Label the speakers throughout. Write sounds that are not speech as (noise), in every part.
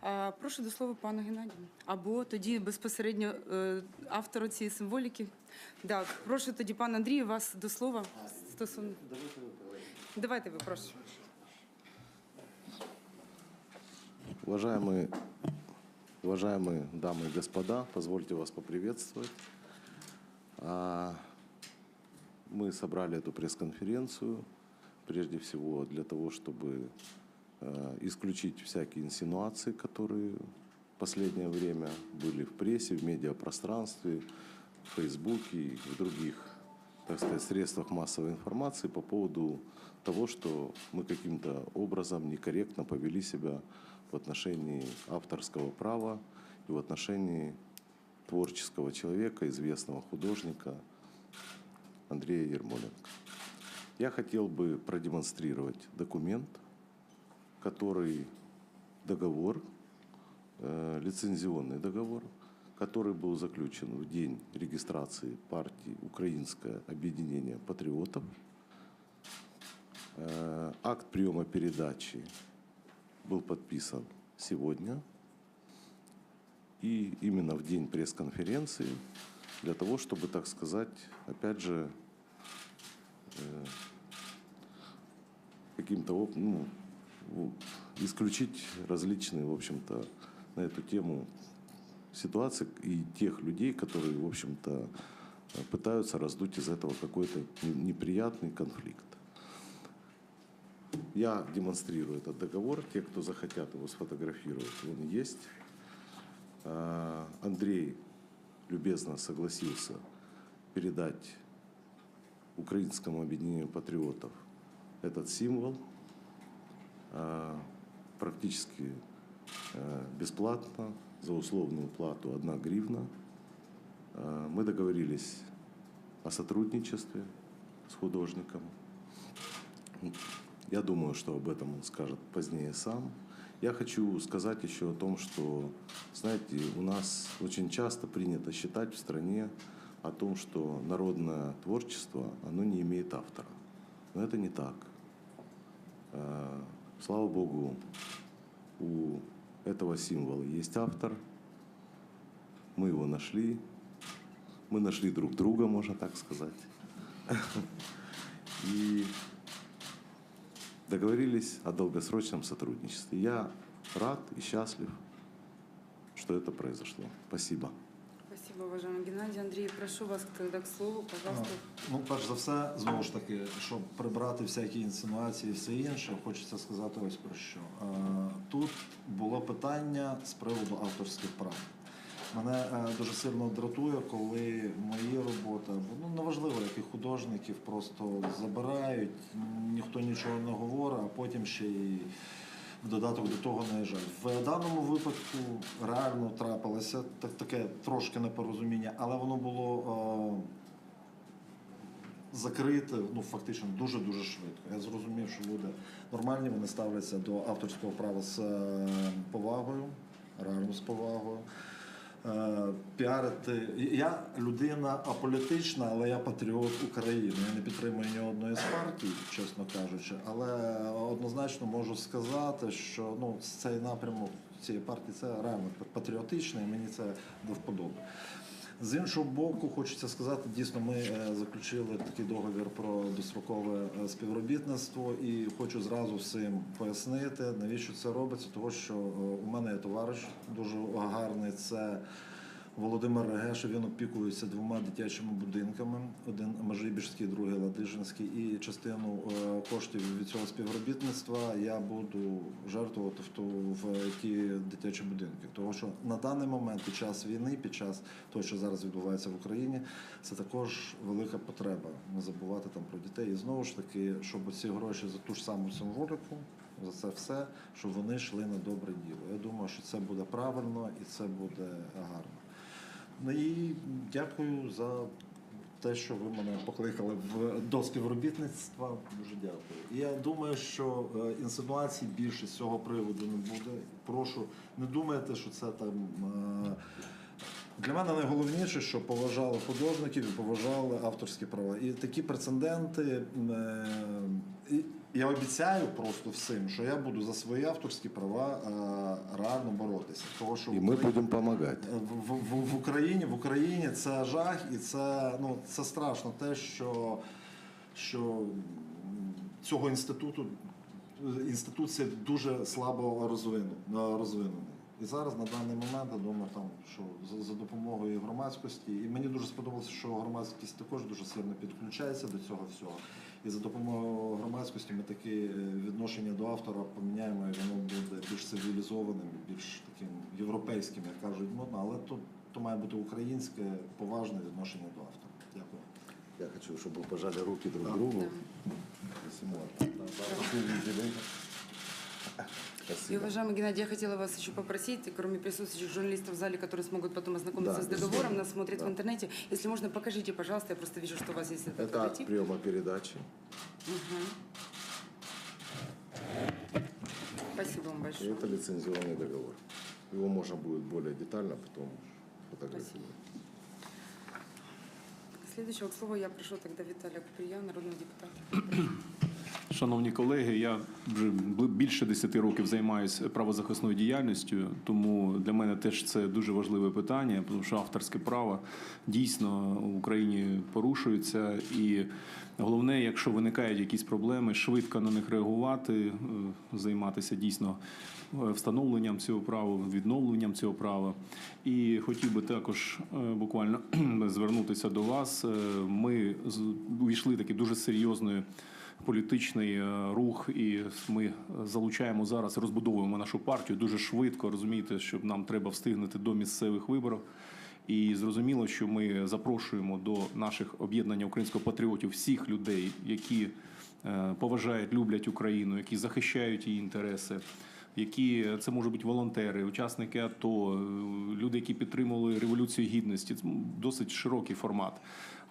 Speaker 1: А, прошу до слова пана Геннадія. Або тоді безпосередньо е, автора цієї символіки. Так, прошу тоді пан Андрій, вас до слова стосовно. Давайте ви прошу.
Speaker 2: Уважаемые, уважаемые дамы и господа, позвольте вас поприветствовать. А, Мы собрали эту пресс-конференцию прежде всего для того, чтобы э, исключить всякие инсинуации, которые в последнее время были в прессе, в медиапространстве, в Фейсбуке и в других так сказать, средствах массовой информации по поводу того, что мы каким-то образом некорректно повели себя в отношении авторского права и в отношении творческого человека, известного художника Андрея Ермоленко. Я хотел бы продемонстрировать документ, который договор, э, лицензионный договор, который был заключен в день регистрации партии «Украинское объединение патриотов». Э, Акт приема передачи был подписан сегодня. И именно в день пресс-конференции для того, чтобы, так сказать, опять же, э, каким-то ну, исключить различные, в общем-то, на эту тему ситуации и тех людей, которые, в общем-то, пытаются раздуть из этого какой-то не- неприятный конфликт. Я демонстрирую этот договор. Те, кто захотят его сфотографировать, он есть. А, Андрей любезно согласился передать Украинскому объединению патриотов этот символ практически э, бесплатно, за условную плату 1 гривна. А, Мы договорились о сотрудничестве с художником. Я думаю, что об этом он скажет позднее сам. Я хочу сказать еще о том, что, знаете, у нас очень часто принято считать в стране о том, что народное творчество, оно не имеет автора. Но это не так. Слава Богу, у этого символа есть автор. Мы его нашли. Мы нашли друг друга, можно так сказать. И договорились о долгосрочном сотрудничестве. Я рад и счастлив, что это произошло. Спасибо.
Speaker 1: Уважаемый Геннадій. Андрій, прошу вас тогда к слову, пожалуйста.
Speaker 3: Ну, перш за все, знову ж таки, щоб прибрати всякі інсинуації і все інше, хочеться сказати ось про що. Тут було питання з приводу авторських прав. Мене е, дуже сильно дратує, коли мої роботи, ну неважливо, яких художників просто забирають, ніхто нічого не говорить, а потім ще й в додаток до того наїжджають. В даному випадку реально трапилося так, таке трошки непорозуміння, але воно було. е, закрити ну фактично дуже дуже швидко. Я зрозумів, що люди нормальні, вони ставляться до авторського права з е, повагою, реально з повагою. Е, Піарити. Я людина аполітична, але я патріот України. Я не підтримую ні одної з партій, чесно кажучи. Але однозначно можу сказати, що ну цей напрямок цієї партії це реально патріотичний, мені це до вподоби. З іншого боку, хочеться сказати, дійсно, ми е, заключили такий договір про дострокове е, співробітництво, і хочу зразу всім пояснити, навіщо це робиться. Тому що е, у мене є товариш дуже гарний. Це Володимир Регеш, він опікується двома дитячими будинками: один Межибіжський, другий Ладижинський. І частину е, коштів від цього співробітництва я буду жертвувати в ті дитячі будинки. Тому що на даний момент, під час війни, під час того, що зараз відбувається в Україні, це також велика потреба не забувати там про дітей. І знову ж таки, щоб ці гроші за ту ж саму символіку, за це все, щоб вони йшли на добре діло. Я думаю, що це буде правильно і це буде гарно. Ну і дякую за те, що ви мене покликали в до співробітництва. Дуже дякую. Я думаю, що е, інсинуацій більше з цього приводу не буде. Прошу, не думайте, що це там. е, Для мене найголовніше, що поважали художників і поважали авторські права. І такі прецеденти. е, і Я обіцяю просто всім, що я буду за свої авторські права е, реально боротися. Того, що
Speaker 2: И
Speaker 3: в
Speaker 2: мы
Speaker 3: Україні-
Speaker 2: будем помогать.
Speaker 3: в, в, в Україні, в Україні це жах, і це, ну, це страшно те, що, що цього інституту інституція дуже слабо е, розвинена. І зараз на даний момент я думаю, там що за, за допомогою громадськості, і мені дуже сподобалося, що громадськість також дуже сильно підключається до цього всього. І за допомогою громадськості ми таке відношення до автора поміняємо, і воно буде більш цивілізованим, більш таким європейським, як кажуть, модно, але то, то має бути українське поважне відношення до автора. Дякую.
Speaker 2: Я хочу, щоб ви пожали руки друг
Speaker 3: Да.
Speaker 2: другу.
Speaker 1: Да.
Speaker 2: Если можно. Да,
Speaker 1: И,
Speaker 2: Спасибо.
Speaker 1: уважаемый Геннадий, я хотела вас еще попросить, кроме присутствующих журналистов в зале, которые смогут потом ознакомиться
Speaker 2: Да,
Speaker 1: с договором, нас смотрят
Speaker 2: Да.
Speaker 1: в интернете, если можно, покажите, пожалуйста, я просто вижу, что у вас есть этот
Speaker 2: Это акт
Speaker 1: логотип.
Speaker 2: приема передачи.
Speaker 1: Мгм. Спасибо вам
Speaker 2: И
Speaker 1: большое.
Speaker 2: это лицензионный договор. Его можно будет более детально потом фотографировать.
Speaker 1: Следующего к слову я прошу тогда Виталия Куприя, народного депутата.
Speaker 4: Шановні колеги, я вже більше 10 років займаюся правозахисною діяльністю, тому для мене теж це дуже важливе питання, тому що авторське право дійсно в Україні порушується. І головне, якщо виникають якісь проблеми, швидко на них реагувати, е, займатися дійсно е, встановленням цього права, відновленням цього права. І хотів би також е, буквально (clears throat) звернутися до вас. Ми увійшли такі дуже серйозною політичний е, рух, і ми залучаємо зараз, розбудовуємо нашу партію дуже швидко. Розумієте, що нам треба встигнути до місцевих виборів. І зрозуміло, що ми запрошуємо до наших об'єднання українських патріотів всіх людей, які е, поважають, люблять Україну, які захищають її інтереси. Які це можуть бути волонтери, учасники АТО, люди, які підтримували революцію гідності. Це досить широкий формат.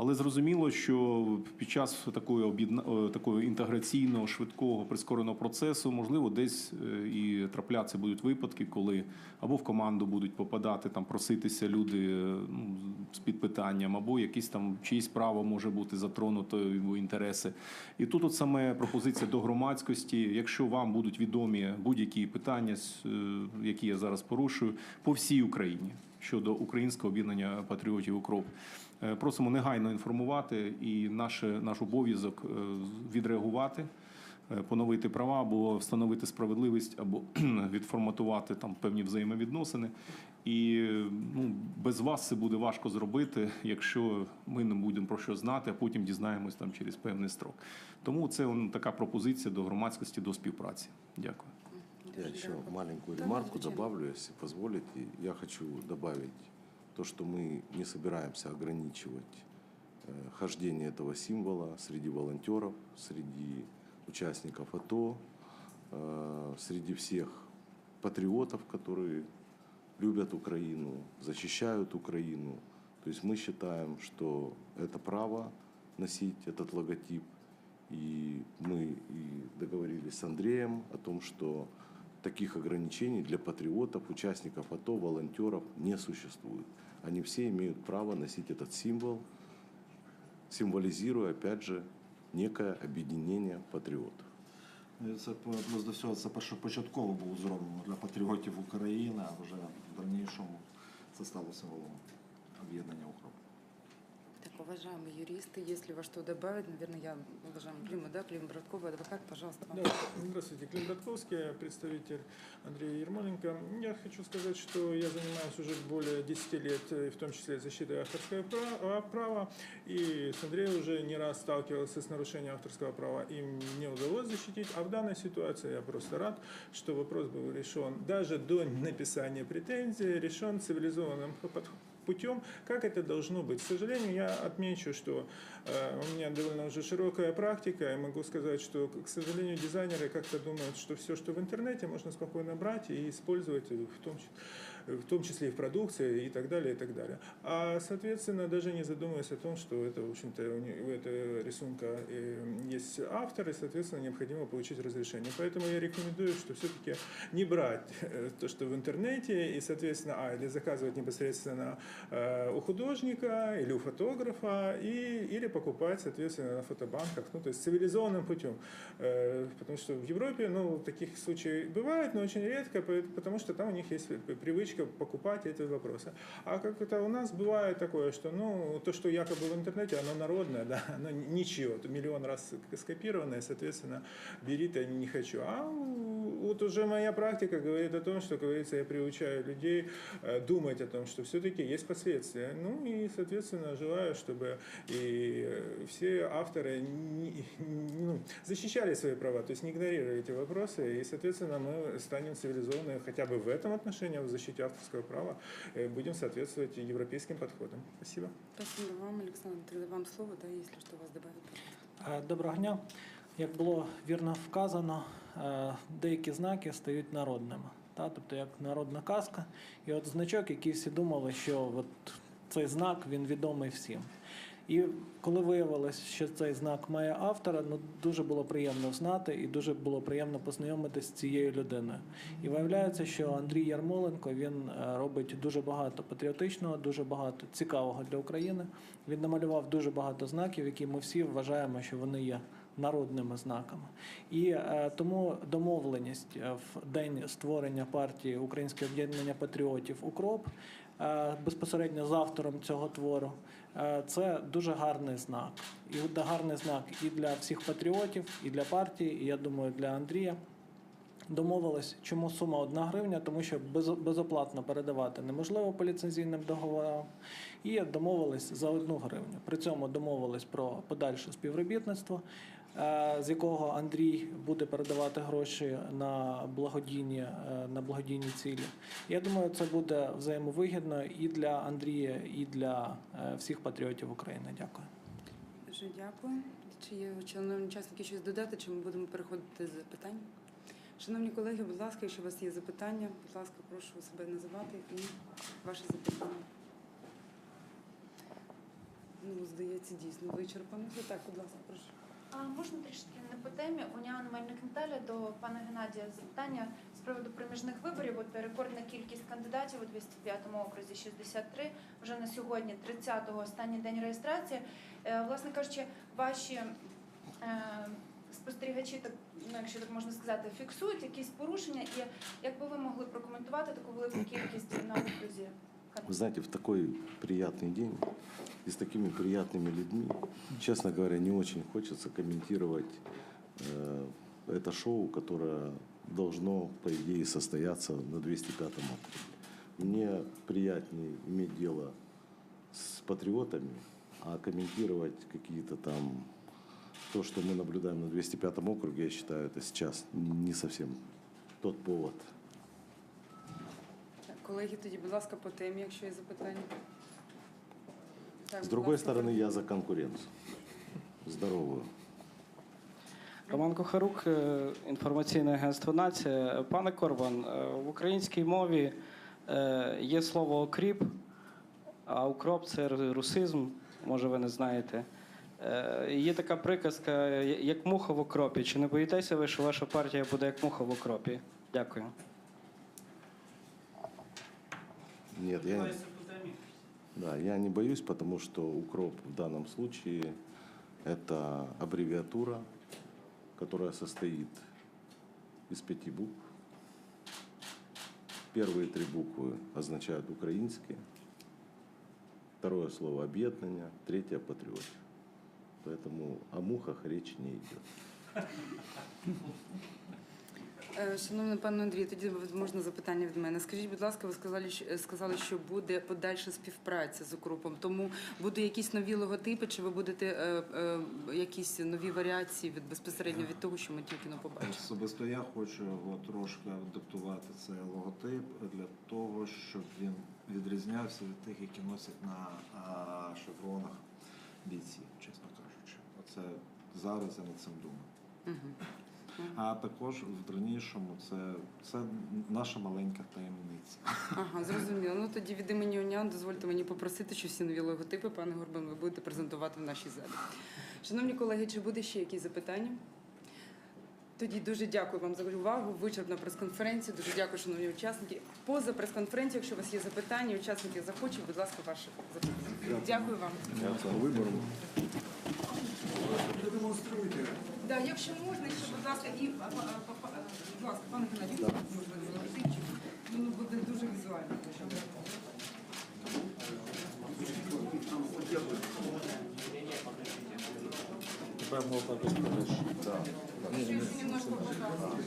Speaker 4: Але зрозуміло, що під час такої об'єдна е, такого інтеграційного, швидкого, прискореного процесу, можливо, десь е, і трапляться будуть випадки, коли або в команду будуть попадати там, проситися люди е, ну, з під питанням, або якісь там чиїсь право може бути затронуто його інтереси. І тут от саме пропозиція до громадськості. Якщо вам будуть відомі будь-які питання, які я зараз порушую, по всій Україні щодо українського об'єднання патріотів укроп. Е, Просимо негайно інформувати і наш, наш обов'язок е, відреагувати, е, поновити права або встановити справедливість, або (clears throat) відформатувати там певні взаємовідносини. І ну, без вас це буде важко зробити, якщо ми не будемо про що знати, а потім дізнаємось там через певний строк. Тому це ну, така пропозиція до громадськості, до співпраці. Дякую.
Speaker 2: Я еще маленькую ремарку добавлю, если позволите. Я хочу добавить то, что мы не собираемся ограничивать э, хождение этого символа среди волонтеров, среди участников АТО, э, среди всех патриотов, которые любят Украину, защищают Украину. То есть мы считаем, что это право носить этот логотип. И мы и договорились с Андреем о том, что таких ограничений для патриотов, участников АТО, волонтеров не существует. Они все имеют право носить этот символ, символизируя, опять же, некое объединение патриотов.
Speaker 3: Це плюс до всього це першопочатково було зроблено для патріотів України, а вже в дальнішому це стало символом об'єднання укроп.
Speaker 1: Уважаемые юристы, если во что добавить, наверное, я, уважаемый Клима, да, Клим Браткова, адвокат, пожалуйста. вам.
Speaker 5: Да, здравствуйте, Клим Братковский, представитель Андрея Ермоленко. Я хочу сказать, что я занимаюсь уже более 10 лет, в том числе защитой авторского права, права, и с Андреем уже не раз сталкивался с нарушением авторского права, им не удалось защитить, а в данной ситуации я просто рад, что вопрос был решен даже до написания претензий, решен цивилизованным подходом путем, как это должно быть. К сожалению, я отмечу, что э, у меня довольно уже широкая практика, и могу сказать, что, к сожалению, дизайнеры как-то думают, что все, что в интернете, можно спокойно брать и использовать в том, числе- в том числе и в продукции и так далее, и так далее. А, соответственно, даже не задумываясь о том, что это, в общем-то, у этого рисунка э, есть автор, и, соответственно, необходимо получить разрешение. Поэтому я рекомендую, что все-таки не брать э, то, что в интернете, и, соответственно, а, или заказывать непосредственно э, у художника или у фотографа, и, или покупать, соответственно, на фотобанках, ну, то есть цивилизованным путем. Потому что в Европе, ну, таких случаев бывает, но очень редко, по- потому что там у них есть привычка покупать эти вопросы. А как это у нас бывает такое, что, ну, то, что якобы в интернете, оно народное, да, (laughs) оно ничего, миллион раз скопированное, соответственно, бери то не хочу. А вот уже моя практика говорит о том, что, как говорится, я приучаю людей э, думать о том, что все-таки есть последствия. Ну и, соответственно, желаю, чтобы и все авторы не- ну, защищали свои права, то есть не игнорировали эти вопросы, и, соответственно, мы станем цивилизованными хотя бы в этом отношении, в защите авторского права, э, будем соответствовать европейским подходам. Спасибо.
Speaker 1: Спасибо вам, Александр. Тогда вам слово, да, если что, вас добавить. пожалуйста.
Speaker 6: Доброго дня. Як було вірно вказано, е, деякі знаки стають народними. Та? Тобто як народна казка. І от значок, який всі думали, що от цей знак він відомий всім. І коли виявилось, що цей знак має автора, ну дуже було приємно знати і дуже було приємно познайомитися з цією людиною. І виявляється, що Андрій Ярмоленко він е, робить дуже багато патріотичного, дуже багато цікавого для України. Він намалював дуже багато знаків, які ми всі вважаємо, що вони є народними знаками. І е, тому домовленість е, в день створення партії Українське об'єднання патріотів Укроп безпосередньо з автором цього твору. е, Це дуже гарний знак. І гарний знак і для всіх патріотів, і для партії, і я думаю, для Андрія. Домовились, чому сума 1 гривня, тому що без- безоплатно передавати неможливо по ліцензійним договорам. І домовились за 1 гривню. При цьому домовились про подальше співробітництво, е, з якого Андрій буде передавати гроші на благодійні, е, на благодійні цілі. Я думаю, це буде взаємовигідно і для Андрія, і для е, всіх патріотів України. Дякую.
Speaker 1: Дуже дякую. Чи є шановні учасники щось додати, чи ми будемо переходити з запитань? Шановні колеги, будь ласка, якщо у вас є запитання, будь ласка, прошу себе називати і ваше запитання. Ну, здається, дійсно вичерпано. Так, будь ласка, прошу.
Speaker 7: А можна трішки не по темі? Уняна Мельник Наталя до пана Геннадія запитання з приводу проміжних виборів. От рекордна кількість кандидатів у 205-му окрузі 63, вже на сьогодні 30-го останній день реєстрації. Е, Власне кажучи, ваші е, спостерігачі, так ну, якщо так можна сказати, фіксують якісь порушення, і як би ви могли прокоментувати таку велику кількість на окрузі?
Speaker 2: Вы знаете, в такой приятный день и с такими приятными людьми, честно говоря, не очень хочется комментировать э, это шоу, которое должно, по идее, состояться на 205-м округе. Мне приятнее иметь дело с патриотами, а комментировать какие-то там то, что мы наблюдаем на 205-м округе, я считаю, это сейчас не совсем тот повод.
Speaker 1: Так, колеги, тоді, будь ласка, по темі, якщо є запитання. Так,
Speaker 2: С
Speaker 1: будь
Speaker 2: другой
Speaker 1: ласка,
Speaker 2: стороны, я за конкуренцию. Здоровую.
Speaker 8: Роман Кухарук, е, інформаційне агентство Нація. Пане Корбан, е, в українській мові е, є слово окріп, а укроп це ру- русизм, може ви не знаєте. Е, Є така приказка, «Я- як муха в окропі. Чи не боїтеся ви, що ваша партія буде як муха в окропі? Дякую.
Speaker 2: Нет, я, да, я не боюсь, потому что укроп в данном случае это аббревиатура, которая состоит из пяти букв. Первые три буквы означают украинские, второе слово объединение, третье патриот. Поэтому о мухах речь не идет.
Speaker 1: Е, Шановний пане Андрій, тоді можна запитання від мене. Скажіть, будь ласка, ви сказали, що, сказали, що буде подальша співпраця з укропом. Тому будуть якісь нові логотипи, чи ви будете е, е, якісь нові варіації від безпосередньо від того, що ми тільки но побачили?
Speaker 3: Особисто я хочу його трошки адаптувати цей логотип для того, щоб він відрізнявся від тих, які носять на шевронах бійці, чесно Оце зараз я над цим думаю. А також в дальнішому це, це наша маленька таємниця.
Speaker 1: Ага, зрозуміло. Ну тоді від імені ОНЯН дозвольте мені попросити, що всі нові логотипи, пане Горбан, ви будете презентувати в нашій залі. Шановні колеги, чи буде ще якісь запитання? Тоді дуже дякую вам за увагу. Вичерпна прес-конференція. Дуже дякую, шановні учасники. Поза прес-конференцією, якщо у вас є запитання, учасники захочуть, будь ласка, ваші запитання. Дякую вам.
Speaker 4: По виборам.
Speaker 1: Да, якщо можна, ще, будь ласка, і а, а, а, будь ласка, пане Геннадій, можливо, логотипчик. Воно буде дуже візуально. Ще немножко показувати.